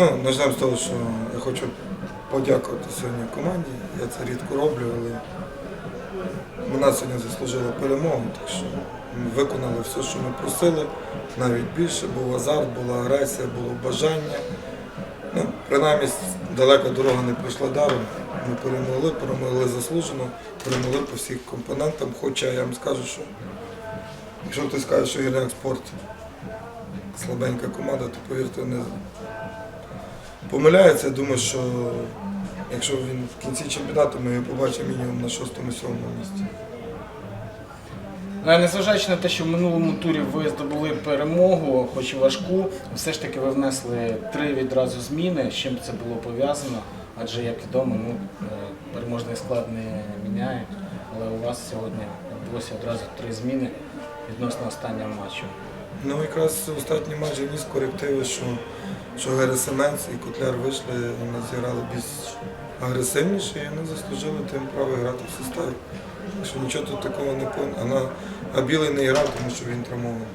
Ну, почнемо з того, що я хочу подякувати сьогодні команді. Я це рідко роблю, але вона сьогодні заслужила перемогу, так що ми виконали все, що ми просили, навіть більше, був азарт, була агресія, було бажання. Ну, принаймні далека дорога не пройшла даром. Ми перемогли, перемогли заслужено, перемогли по всіх компонентам. Хоча я вам скажу, що якщо хтось скаже, що гірник спорт слабенька команда, то повірте, не помиляється. Я думаю, що якщо він в кінці чемпіонату, ми його побачимо мінімум на шостому-сьомому місці. Ну, Незважаючи на те, що в минулому турі ви здобули перемогу, хоч і важку, все ж таки ви внесли три відразу зміни. З чим це було пов'язано? Адже, як відомо, ну, е, переможний склад не міняє, але у вас сьогодні відбулося одразу три зміни відносно останнього матчу. Ну якраз останні матчі вніс корективи, що, що Герасименс і Котляр вийшли, вони зіграли більш агресивніше і вони заслужили тим право грати в составі. Що нічого тут такого не повинно. А, а білий не грав, тому що він травмований.